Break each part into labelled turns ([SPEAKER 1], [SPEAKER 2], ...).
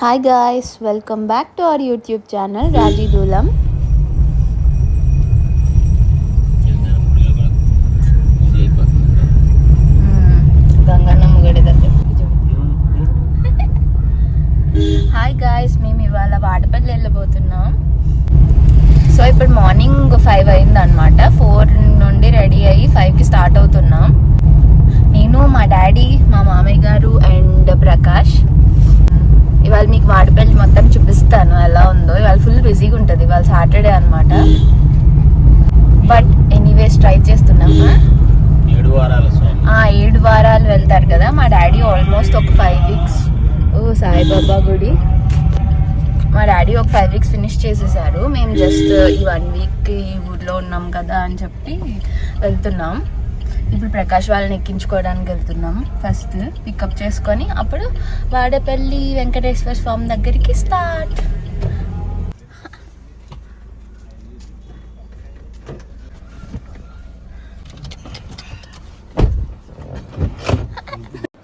[SPEAKER 1] Hi guys welcome back to our YouTube channel Raji Doolam దగ్గర hi guys మేము ఇవాళ వాడపల్లి వెళ్ళబోతున్నాం. సో ఇప్పుడు మార్నింగ్ ఫైవ్ అయింది అనమాట ఫోర్ నుండి రెడీ అయ్యి ఫైవ్కి స్టార్ట్ అవుతున్నాం. నేను మా డాడీ మా మామయ్య గారు అండ్ ప్రకాష్ ఇవాళ మీకు వాడపల్లి మొత్తం చూపిస్తాను ఎలా ఉందో ఇవాళ ఫుల్ బిజీగా ఉంటుంది ఇవాళ సాటర్డే అనమాట బట్ ఎనీవేస్ ట్రై చేస్తున్నాము
[SPEAKER 2] ఏడు వారాల
[SPEAKER 1] ఏడు వారాలు వెళ్తారు కదా మా డాడీ ఆల్మోస్ట్ ఒక ఫైవ్ వీక్స్ ఓ సాయిబాబా గుడి. మా డాడీ ఒక ఫైవ్ వీక్స్ ఫినిష్ చేసేసారు. మేము జస్ట్ ఈ వన్ వీక్ ఈ ఊర్లో ఉన్నాం కదా అని చెప్పి వెళ్తున్నాం. ఇప్పుడు ప్రకాష్ వాళ్ళని ఎక్కించుకోవడానికి వెళ్తున్నాం. ఫస్ట్ పికప్ చేసుకొని అప్పుడు వాడపల్లి వెంకటేశ్వర స్వామి దగ్గరికి స్టార్ట్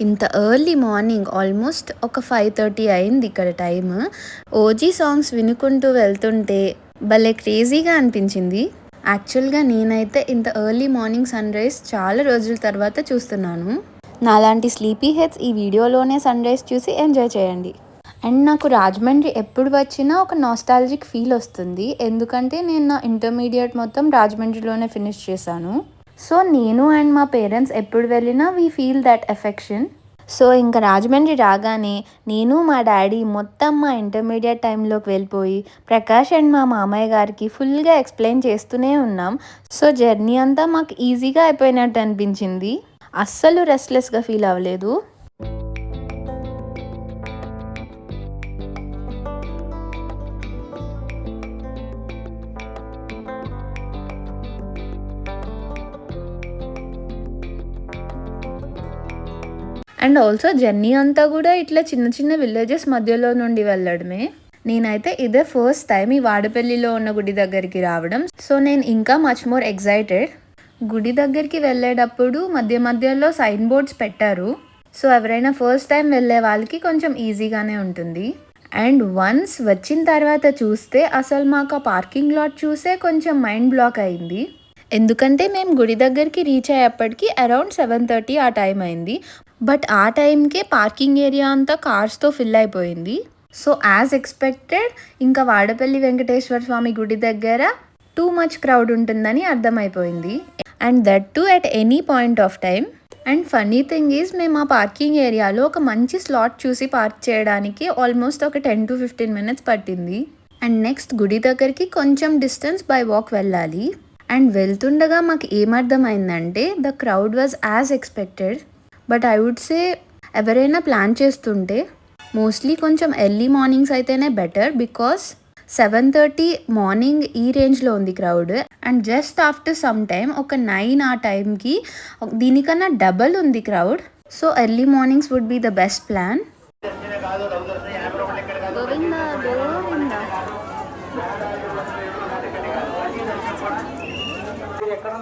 [SPEAKER 1] ఇంత ఎర్లీ మార్నింగ్ ఆల్మోస్ట్ ఒక ఫైవ్ థర్టీ అయింది ఇక్కడ టైం ఓజీ సాంగ్స్ వినుకుంటూ వెళ్తుంటే భలే క్రేజీగా అనిపించింది. యాక్చువల్గా నేనైతే ఇంత ఎర్లీ మార్నింగ్ సన్ రైజ్ చాలా రోజుల తర్వాత చూస్తున్నాను. నాలాంటి స్లీపీ హెడ్స్ ఈ వీడియోలోనే సన్ రైజ్ చూసి ఎంజాయ్ చేయండి. అండ్ నాకు రాజమండ్రి ఎప్పుడు వచ్చినా ఒక నాస్టాలజిక్ ఫీల్ వస్తుంది. ఎందుకంటే నేను నా ఇంటర్మీడియట్ మొత్తం రాజమండ్రిలోనే ఫినిష్ చేశాను. సో నేను అండ్ మా పేరెంట్స్ ఎప్పుడు వెళ్ళినా we feel that affection so ఇంకా రాజమండ్రి రాగానే నేను మా డాడీ మొత్తం మా ఇంటర్మీడియట్ టైంలోకి వెళ్ళిపోయి ప్రకాష్ అండ్ మా మామయ్య గారికి ఫుల్గా ఎక్స్ప్లెయిన్ చేస్తూనే ఉన్నాం. సో జర్నీ అంతా మాకు ఈజీగా అయిపోయినట్టు అనిపించింది. అస్సలు రెస్ట్లెస్గా ఫీల్ అవ్వలేదు. అండ్ ఆల్సో జర్నీ అంతా కూడా ఇట్లా చిన్న చిన్న విలేజెస్ మధ్యలో నుండి వెళ్ళడమే. నేనైతే ఇదే ఫస్ట్ టైం ఈ వాడపల్లిలో ఉన్న గుడి దగ్గరికి రావడం. సో నేను ఇంకా మచ్ మోర్ ఎగ్జైటెడ్ గుడి దగ్గరికి వెళ్ళేటప్పుడు మధ్య మధ్యలో సైన్ బోర్డ్స్ పెట్టారు. సో ఎవరైనా ఫస్ట్ టైం వెళ్ళే వాళ్ళకి కొంచెం ఈజీగానే ఉంటుంది. అండ్ వన్స్ వచ్చిన తర్వాత చూస్తే అసలు మాకు ఆ పార్కింగ్ లాట్ చూసే కొంచెం మైండ్ బ్లాక్ అయింది. ఎందుకంటే మేము గుడి దగ్గరికి రీచ్ అయ్యేప్పటికి అరౌండ్ సెవెన్ థర్టీ ఆ టైం అయింది. బట్ ఆ టైంకే పార్కింగ్ ఏరియా అంతా కార్స్తో ఫిల్ అయిపోయింది. సో యాజ్ ఎక్స్పెక్టెడ్ ఇంకా వాడపల్లి వెంకటేశ్వర స్వామి గుడి దగ్గర టూ మచ్ క్రౌడ్ ఉంటుందని అర్థమైపోయింది. And that too at any point of time and funny thing is మేము ఆ పార్కింగ్ ఏరియాలో ఒక మంచి స్లాట్ చూసి పార్క్ చేయడానికి ఆల్మోస్ట్ ఒక టెన్ టు ఫిఫ్టీన్ మినిట్స్ పట్టింది. అండ్ నెక్స్ట్ గుడి దగ్గరికి కొంచెం డిస్టెన్స్ బై వాక్ వెళ్ళాలి. అండ్ వెళ్తుండగా మాకు ఏమర్థమైందంటే the crowd was as expected but I would say ఎవరైనా ప్లాన్ చేస్తుంటే మోస్ట్లీ కొంచెం ఎర్లీ మార్నింగ్స్ అయితేనే better because seven thirty morning ఈ రేంజ్లో ఉంది crowd and just after some time ఒక నైన్ ఆ టైంకి దీనికన్నా డబల్ ఉంది crowd so early mornings would be the best plan
[SPEAKER 3] మీరు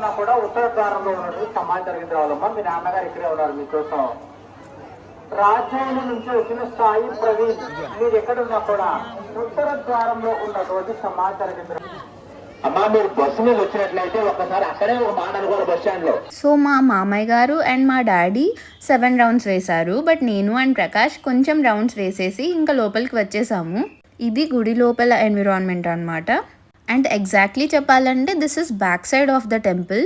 [SPEAKER 3] ఎక్కడున్నా కూడా ఉత్తర ద్వారంలో ఉన్నట్టు సమాజం జరిగింది రావాలమ్మా. మీ నాన్నగారు ఇక్కడే ఉన్నారు మీకోసం. రాజ్యాంగం నుంచి వచ్చిన సాయి ప్రవీణ్ మీరు ఎక్కడున్నా కూడా ఉత్తర ద్వారంలో ఉన్నటువంటి సమాజం జరిగింది అమ్మా మీరు బస్సు మీద వచ్చినట్లయితే ఒక్కసారి అక్కడే ఒక మాట అనుకోవాలి బస్ స్టాండ్లో.
[SPEAKER 1] సో మా మామయ్య గారు అండ్ మా డాడీ సెవెన్ రౌండ్స్ వేశారు. బట్ నేను అండ్ ప్రకాష్ కొంచెం రౌండ్స్ వేసేసి ఇంకా లోపలికి వచ్చేసాము. ఇది గుడి లోపల ఎన్విరాన్మెంట్ అనమాట అండ్ ఎగ్జాక్ట్లీ చెప్పాలంటే this is back side of the temple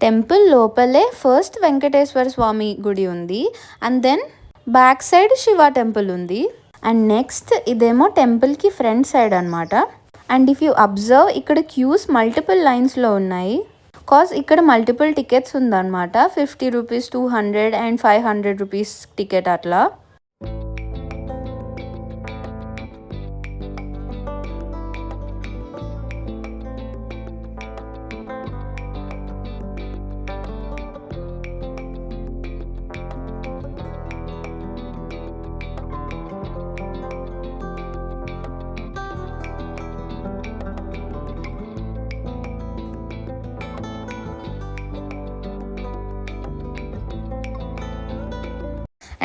[SPEAKER 1] temple లోపలే ఫస్ట్ వెంకటేశ్వర స్వామి గుడి ఉంది. And then back side Shiva temple ఉంది. అండ్ నెక్స్ట్ ఇదేమో టెంపుల్కి ఫ్రంట్ సైడ్ అనమాట అండ్ ఇఫ్ యూ అబ్జర్వ్ ఇక్కడ క్యూస్ మల్టిపుల్ లైన్స్లో ఉన్నాయి. కాజ్ ఇక్కడ మల్టిపుల్ టికెట్స్ ఉందన్నమాట. Fifty rupees two hundred and five hundred rupees ticket అట్లా.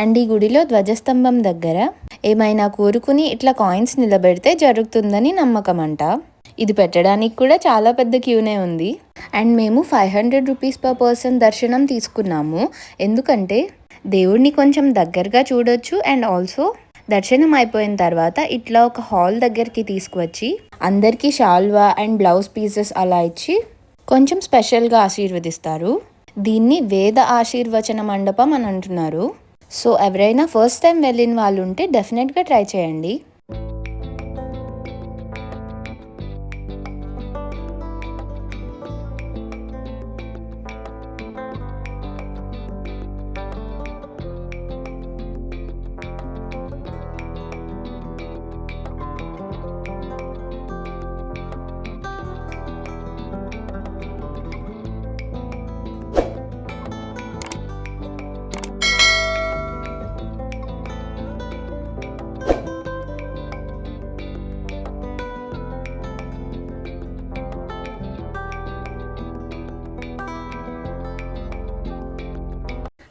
[SPEAKER 1] అండ్ ఈ గుడిలో ధ్వజస్తంభం దగ్గర ఏమైనా కోరుకుని ఇట్లా కాయిన్స్ నిలబెడితే జరుగుతుందని నమ్మకం అంట ఇది పెట్టడానికి కూడా చాలా పెద్ద క్యూనే ఉంది. అండ్ మేము five hundred rupees per person దర్శనం తీసుకున్నాము. ఎందుకంటే దేవుడిని కొంచెం దగ్గరగా చూడొచ్చు అండ్ ఆల్సో దర్శనం అయిపోయిన తర్వాత ఇట్లా ఒక హాల్ దగ్గరికి తీసుకువచ్చి అందరికీ షాల్వా అండ్ బ్లౌజ్ పీసెస్ అలా ఇచ్చి కొంచెం స్పెషల్గా ఆశీర్వదిస్తారు. దీన్ని వేద ఆశీర్వచన మండపం అని అంటున్నారు. సో ఎవరైనా ఫస్ట్ టైం వెళ్ళిన వాళ్ళు ఉంటే డెఫినెట్గా ట్రై చేయండి.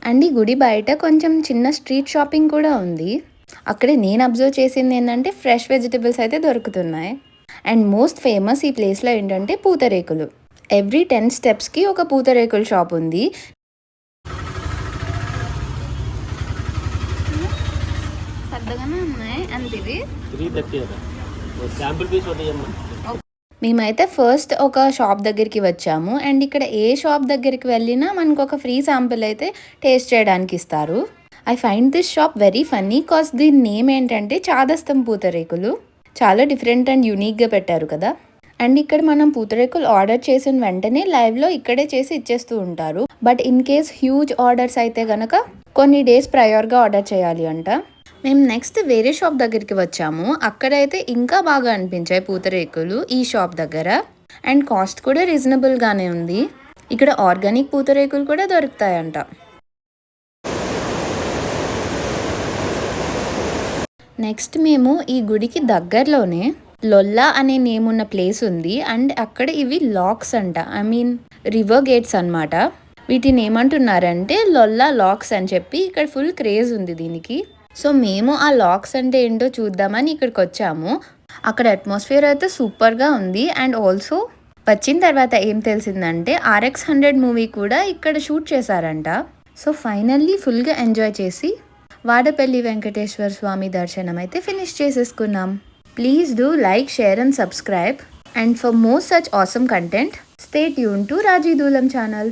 [SPEAKER 1] అండ్ ఈ గుడి బయట కొంచెం చిన్న స్ట్రీట్ షాపింగ్ కూడా ఉంది. అక్కడ నేను అబ్జర్వ్ చేసింది ఏంటంటే ఫ్రెష్ వెజిటబుల్స్ అయితే దొరుకుతున్నాయి. అండ్ మోస్ట్ ఫేమస్ ఈ ప్లేస్లో ఏంటంటే పూతరేకులు. ఎవ్రీ టెన్ స్టెప్స్కి ఒక పూతరేకుల షాప్ ఉంది. పెద్దగానే ఉన్నాయి అంత ఇది
[SPEAKER 2] త్రీ థర్టీ అదా శాంపుల్ పీస్ ఒకటి ఇవ్వమ్మా.
[SPEAKER 1] మేమైతే ఫస్ట్ ఒక షాప్ దగ్గరికి వచ్చాము. అండ్ ఇక్కడ ఏ షాప్ దగ్గరికి వెళ్ళినా మనకు ఒక ఫ్రీ శాంపిల్ అయితే టేస్ట్ చేయడానికి ఇస్తారు. I find this shop very funny cause దీని నేమ్ ఏంటంటే చాదస్తం పూతరేకులు. చాలా డిఫరెంట్ అండ్ యూనిక్గా పెట్టారు కదా. అండ్ ఇక్కడ మనం పూతరేకులు ఆర్డర్ చేసిన వెంటనే లైవ్లో ఇక్కడే చేసి ఇచ్చేస్తూ ఉంటారు. But in case huge orders అయితే గనక కొన్ని డేస్ ప్రయర్గా ఆర్డర్ చేయాలి అంట. మేము నెక్స్ట్ వేరే షాప్ దగ్గరికి వచ్చాము. అక్కడైతే ఇంకా బాగా అనిపించాయి పూతరేకులు ఈ షాప్ దగ్గర. అండ్ కాస్ట్ కూడా రీజనబుల్గానే ఉంది. ఇక్కడ ఆర్గానిక్ పూతరేకులు కూడా దొరుకుతాయంట. నెక్స్ట్ మేము ఈ గుడికి దగ్గరలోనే లొల్లా అనే నేమ్ ఉన్న ప్లేస్ ఉంది. అండ్ అక్కడ ఇవి లాక్స్ అంట. ఐ మీన్ రివర్ గేట్స్ అన్నమాట. వీటిని ఏమంటున్నారంటే లొల్లా లాక్స్ అని చెప్పి ఇక్కడ ఫుల్ క్రేజ్ ఉంది దీనికి. సో మేము ఆ లాక్స్ అంటే ఏంటో చూద్దామని ఇక్కడికి వచ్చాము. అక్కడ అట్మాస్ఫియర్ అయితే సూపర్గా ఉంది. అండ్ ఆల్సో వచ్చిన తర్వాత ఏం తెలిసిందంటే ఆర్ఎక్స్ హండ్రెడ్ మూవీ కూడా ఇక్కడ షూట్ చేశారంట. సో ఫైనల్లీ ఫుల్గా ఎంజాయ్ చేసి వాడపల్లి వెంకటేశ్వర స్వామి దర్శనం అయితే ఫినిష్ చేసేసుకున్నాం. Please do like share and subscribe and for more such awesome content stay tune to Raji Doolam channel